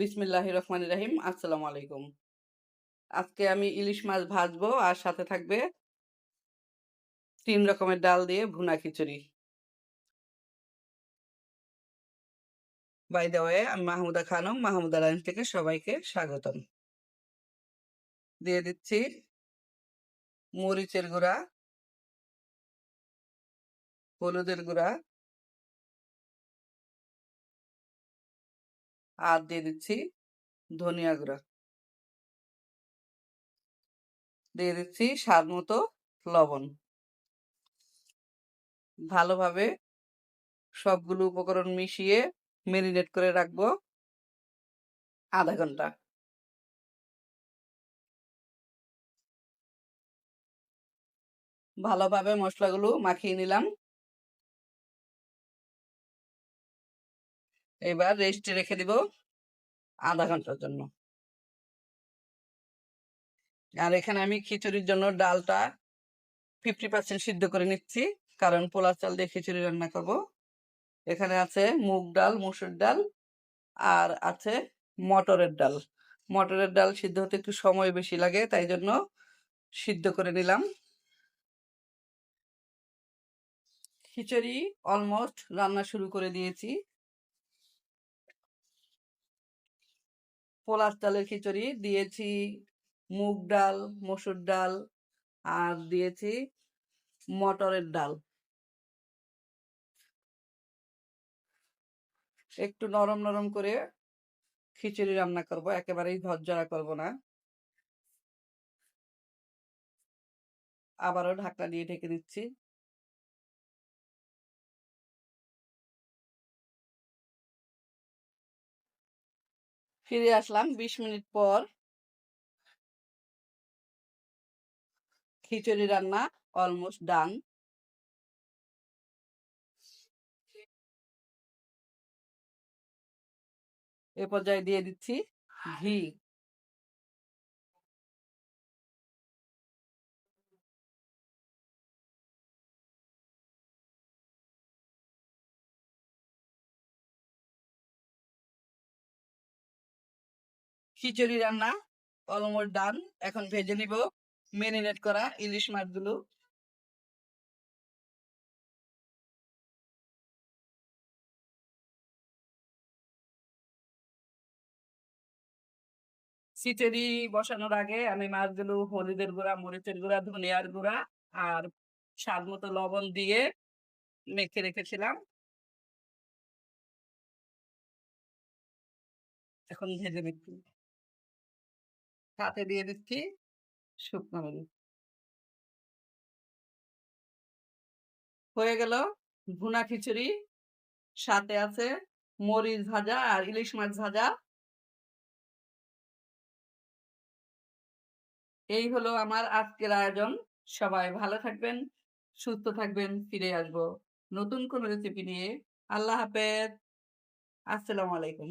বিসমিল্লাহ রহমান রাহিম, আসসালামু আলাইকুম। আজকে আমি ইলিশ মাছ ভাজবো আর সাথে থাকবে তিন রকমের ডাল দিয়ে ভুনা খিচুড়ি। বাই দেওয়ায় আমি মাহমুদা খানম, মাহমুদা লাইন থেকে সবাইকে স্বাগতম। দিয়ে দিচ্ছি মরিচের গুঁড়া, হলুদের গুঁড়া আর দিয়ে দিচ্ছি ধনিয়া গুঁড়া। দিয়ে দিচ্ছি স্বাদ মতো লবণ। ভালোভাবে সবগুলো উপকরণ মিশিয়ে মেরিনেট করে রাখব আধা ঘণ্টা। ভালোভাবে মশলাগুলো মাখিয়ে নিলাম। এবার রেস্টে রেখে দিব আধা ঘণ্টার জন্য। আর এখানে আমি খিচুড়ির জন্য ডালটা ফিফটি পার্সেন্ট সিদ্ধ করে নিচ্ছি, কারণ পোলা চাল দিয়ে খিচুড়ি রান্না করব। এখানে আছে মুগ ডাল, মুসুর ডাল, আর আছে মটরের ডাল। মটরের ডাল সিদ্ধ হতে একটু সময় বেশি লাগে, তাই জন্য সিদ্ধ করে নিলাম। খিচুড়ি অলমোস্ট রান্না শুরু করে দিয়েছি। পোলার চালের খিচুড়ি দিয়েছি, মুগ ডাল, মসুর ডাল, আর দিয়েছি মটরের ডাল। একটু নরম নরম করে খিচুড়ি রান্না করব, একেবারেই ঝরঝরা করব না। আবারও ঢাকনা দিয়ে ঢেকে দিচ্ছি। ফিরে আসলাম বিশ মিনিট পর। খিচুড়ি রান্না অলমোস্ট ডান এ পর্যায়ে দিয়ে দিচ্ছি ঘি। খিচুড়ি রান্না অলমোস্ট ডান এখন ভেজে নিব মেরিনেট করা ইলিশ মাছগুলো। খিচুড়ি বসানোর আগে আমি মাছগুলো হলুদের গুঁড়া, মরিচের গুঁড়া, ধনিয়ার গুঁড়া আর স্বাদ মতো লবণ দিয়ে মেখে রেখেছিলাম। এখন ভেজে নিচ্ছি। সাথে দিয়ে দিচ্ছি শুকনো হলুদ। হয়ে গেল ভুনা খিচুড়ি, সাথে আছে মরিচ ভাজা আর ইলিশ মাছ ভাজা। এই হলো আমার আজকের আয়োজন। সবাই ভালো থাকবেন, সুস্থ থাকবেন, ফিরে আসব নতুন কোন রেসিপি নিয়ে। আল্লাহ হাফেজ। আসসালামু আলাইকুম।